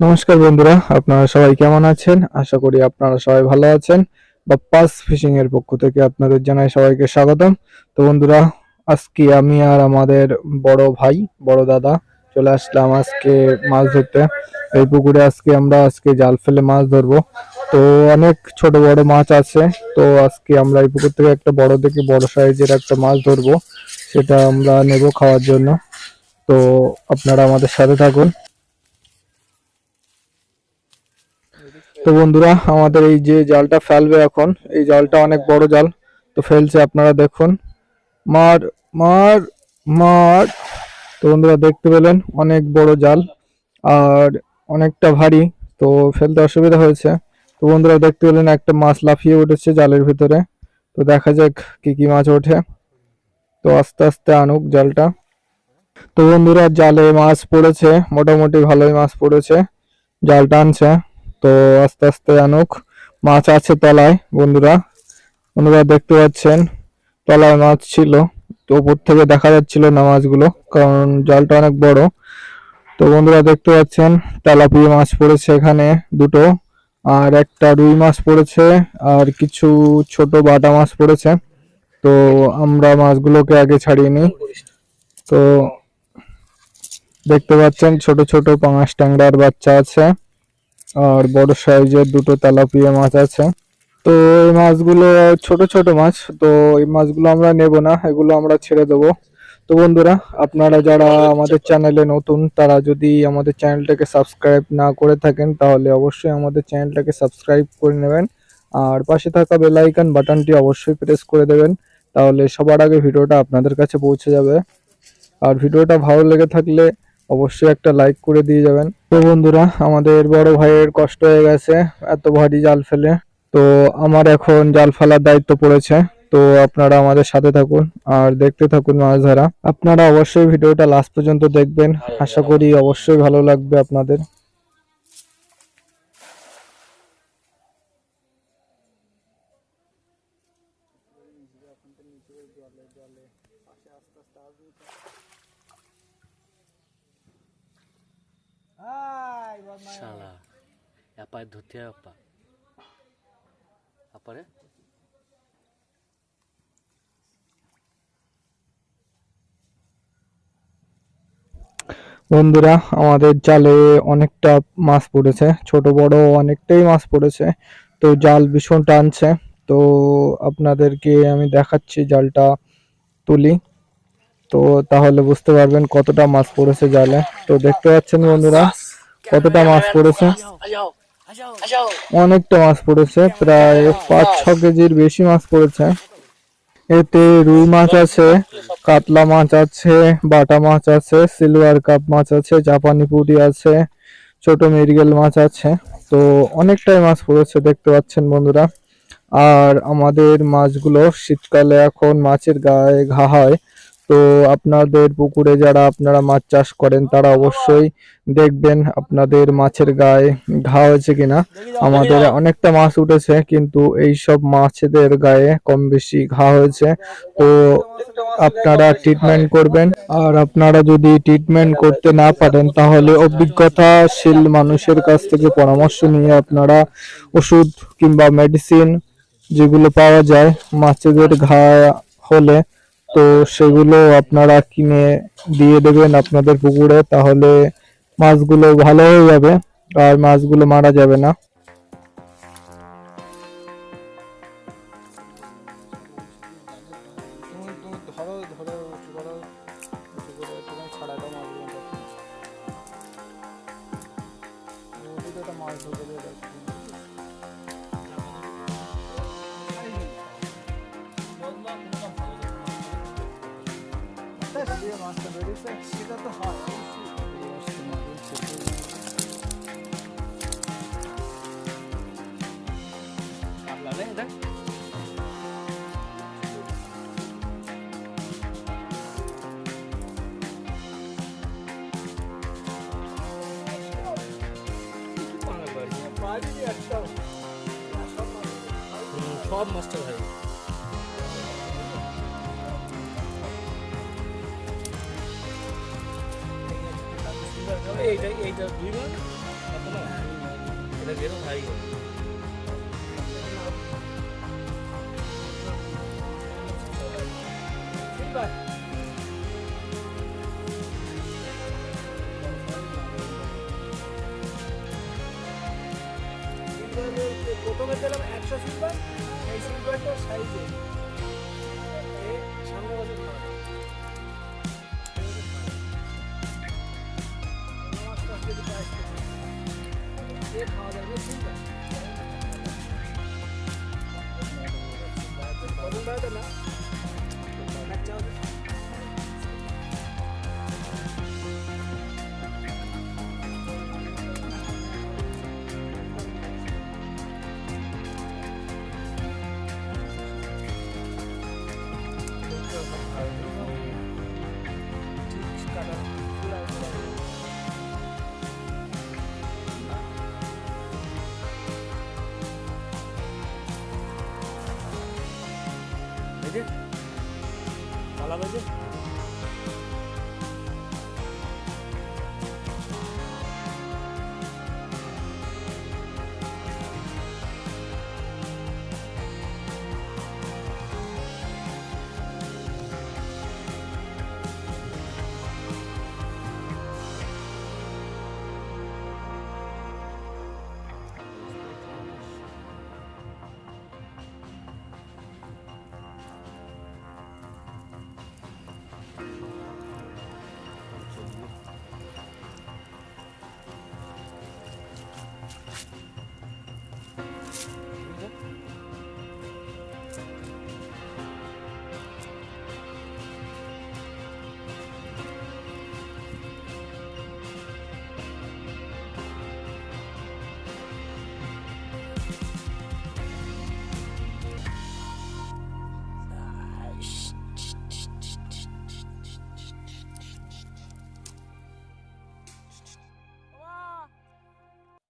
নমস্কার বন্ধুরা, আপনারা সবাই কেমন আছেন? আশা করি আপনারা সবাই ভালো আছেন। বাপ্পাস ফিশিং এর পক্ষ থেকে আপনাদের জানাই সবাইকে স্বাগতম। তো বন্ধুরা, আজকে আমি আর আমাদের বড় ভাই, বড় দাদা চলে আসলাম আজকে মাছ ধরতে। এই পুকুরে আজকে আমরা আজকে জাল ফেলে মাছ ধরবো। তো অনেক ছোট বড় মাছ আছে। তো আজকে আমরা এই পুকুর থেকে একটা বড় থেকে বড় সাইজের একটা মাছ ধরবো। সেটা আমরা নেব খাওয়ার জন্য। তো আপনারা আমাদের সাথে থাকুন। তো বন্ধুরা, আমাদের এই যে জালটা ফেলবে এখন, এই জালটা অনেক বড় জাল, তো ফেলছে আপনারা দেখুন। মার মার মার। তো বন্ধুরা, দেখতে পেলেন, অনেক বড় জাল, আর অনেকটা ভারী, তো ফেলতে অসুবিধা হয়েছে। তো বন্ধুরা, দেখতে পেলেন, একটা মাছ লাফিয়ে উঠেছে জালের ভিতরে। তো দেখা যাক কি কি মাছ ওঠে। তো আস্তে আস্তে আনুক জালটা। তো বন্ধুরা, জালে মাছ পড়েছে, মোটামুটি ভালোই মাছ পড়েছে। জাল টানছে তো আস্তে আস্তে আনুক। মাছ আছে তলায়, বন্ধুরা। বন্ধুরা, দেখতে পাচ্ছেন, তলায় মাছ ছিল। তো উপর থেকে দেখা যাচ্ছিল না মাছগুলো, কারণ জালটা অনেক বড়। তো বন্ধুরা, দেখতে পাচ্ছেন, তেলাপিয়া মাছ পড়েছে এখানে দুটো, আর একটা রুই মাছ পড়েছে, আর কিছু ছোট বাটা মাছ পড়েছে। তো আমরা মাছগুলোকে আগে ছাড়িয়ে নিই। তো দেখতে পাচ্ছেন, ছোট ছোট পাঙাশ ট্যাংরার বাচ্চা আছে। আর বড় সাইজের দুটো তেলাপিয়া মাছ আছে। তো এই মাছগুলো ছোট ছোট মাছ, তো এই মাছগুলো আমরা নেব না, এগুলো আমরা ছেড়ে দেবো। তো বন্ধুরা, আপনারা যারা আমাদের চ্যানেলে নতুন, তারা যদি আমাদের চ্যানেলটাকে সাবস্ক্রাইব না করে থাকেন, তাহলে অবশ্যই আমাদের চ্যানেলটাকে সাবস্ক্রাইব করে নেবেন। আর পাশে থাকা বেল আইকন বাটনটি অবশ্যই প্রেস করে দেবেন, তাহলে সবার আগে ভিডিওটা আপনাদের কাছে পৌঁছে যাবে। আর ভিডিওটা ভালো লেগে থাকলে অবশ্যই একটা লাইক করে দিয়ে যাবেন। তো বন্ধুরা, আমাদের বড় ভাইয়ের কষ্ট হয়ে গেছে, এত ভারী জাল ফেলে। তো আমার এখন জাল ফেলার দায়িত্ব পড়েছে। তো আপনারা আমাদের সাথে থাকুন আর দেখতে থাকুন মাছ ধরা। আপনারা অবশ্যই ভিডিওটা লাস্ট পর্যন্ত দেখবেন। আশা করি অবশ্যই ভালো লাগবে আপনাদের। এপায় ধরতে হয় আপা আপারে। বন্ধুরা আমাদের জালে অনেকটা মাছ পড়েছে ছোট বড় অনেকটাই মাছ পড়েছে। তো জাল ভীষণ টানছে। তো আপনাদেরকে আমি দেখাচ্ছি জালটা তুলি। তো তাহলে বুঝতে পারবেন কতটা মাছ পড়েছে জালে। তো দেখতে পাচ্ছেন বন্ধুরা কতটা মাছ পড়েছে। অনেকটা মাছ পড়েছে, প্রায় পাঁচ, ছ কেজির বেশি মাছ পড়েছে। এতে রুই মাছ আছে, কাতলা মাছ আছে, বাটা মাছ আছে, সিলভার কাপ মাছ আছে, জাপানি পুঁটি আছে, ছোট মৃগেল মাছ আছে। তো অনেকটাই মাছ পড়েছে, দেখতে পাচ্ছেন বন্ধুরা। আর আমাদের মাছগুলো শীতকালে এখন মাছের গায়ে ঘা হয়। তো আপনাদের পুকুরে যারা আপনারা মাছ চাষ করেন, তারা অবশ্যই দেখবেন আপনাদের মাছের গায়ে ঘা হয়েছে কিনা। আমাদের অনেকটা মাছ উঠেছে, কিন্তু এই সব মাছেদের গায়ে কম বেশি ঘা হয়েছে। তো আপনারা ট্রিটমেন্ট করবেন। আর আপনারা যদি ট্রিটমেন্ট করতে না পারেন, তাহলে অভিজ্ঞতাশীল মানুষের কাছ থেকে পরামর্শ নিয়ে আপনারা ওষুধ কিংবা মেডিসিন যেগুলো পাওয়া যায়, মাছেদের ঘা হলে তো সেগুলো আপনারা কিনে দিয়ে দেবেন আপনাদের পুকুরে তাহলে মাছগুলো ভালো হয়ে যাবে আর মাছগুলো মারা যাবে না idea once the bird is actually मस्त है এইটা এইটা দুই এখন? এটা বেরো ভাই প্রথমে দিলাম একশো সিলভার, এই সিলভারটা সাইজে সামনে বছর Kadın nerede lan? পালা বাজে